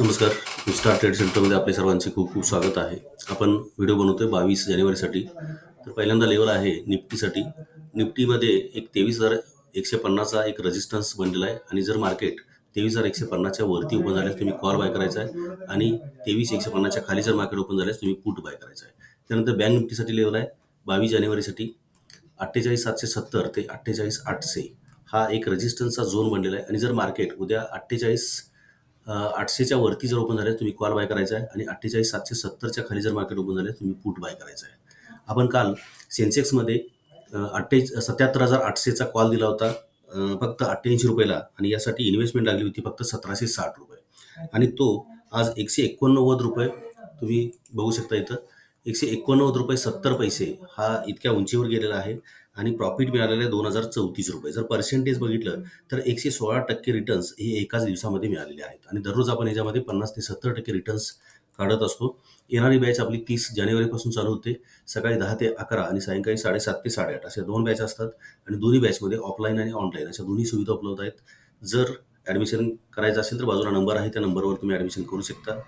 नमस्कार. Star trade सेंटरमध्ये आपले सर्वांचे खूप खूप स्वागत आहे. आपण व्हिडिओ बनवतो आहे बावीस जानेवारीसाठी. तर पहिल्यांदा लेवल आहे निफ्टीसाठी. निफ्टीमध्ये एक तेवीस हजार एकशे पन्नासचा एक रेजिस्टन्स बनलेला आहे. आणि जर मार्केट तेवीस हजार एकशे पन्नासच्या वरती ओपन झाल्यास तुम्ही कॉल बाय करायचा आहे. आणि तेवीस एकशे पन्नासच्या खाली जर मार्केट ओपन झाल्यास तुम्ही पुट बाय करायचा आहे. त्यानंतर बँक निफ्टीसाठी लेवल आहे बावीस जानेवारीसाठी. अठ्ठेचाळीस सातशे सत्तर ते अठ्ठेचाळीस आठशे हा एक रेजिस्टन्सचा झोन बनलेला आहे. आणि जर मार्केट उद्या अठ्ठेचाळीस आठशेच्या वरती जर ओपन झाले तुम्ही कॉल बाय करायचा आहे आणि अठ्ठेचाळीस सातशे सत्तरच्या खाली जर मार्केट ओपन झाले तुम्ही पुट बाय करायचा आहे आपण काल सेन्सेक्समध्ये अठ्ठे सत्याहत्तर हजार आठशेचा कॉल दिला होता फक्त अठ्ठ्याऐंशी रुपयाला आणि यासाठी इन्व्हेस्टमेंट लागली होती फक्त सतराशे साठ रुपये. आणि तो आज एकशे एकोणनव्वद रुपये तुम्ही बघू शकता इथं एकशे एकोणनव्वद रुपये सत्तर पैसे हा इतक्या उंचीवर गेलेला आहे. आणि प्रॉफिट मिळालेलं आहे दोन हजार चौतीस रुपये. जर पर्सेंटेज बघितलं तर एकशे सोळा टक्के रिटर्न्स हे एकाच दिवसामध्ये मिळालेले आहेत. आणि दररोज आपण याच्यामध्ये पन्नास ते सत्तर टक्के रिटर्न्स काढत असतो. येणारी बॅच आपली तीस जानेवारीपासून चालू होते. सकाळी दहा ते अकरा आणि सायंकाळी साडेसात ते साडेआठ अशा दोन बॅच असतात. आणि दोन्ही बॅचमध्ये ऑफलाईन आणि ऑनलाईन अशा दोन्ही सुविधा उपलब्ध आहेत. जर ॲडमिशन करायचं असेल तर बाजूला नंबर आहे त्या नंबरवर तुम्ही ॲडमिशन करू शकता.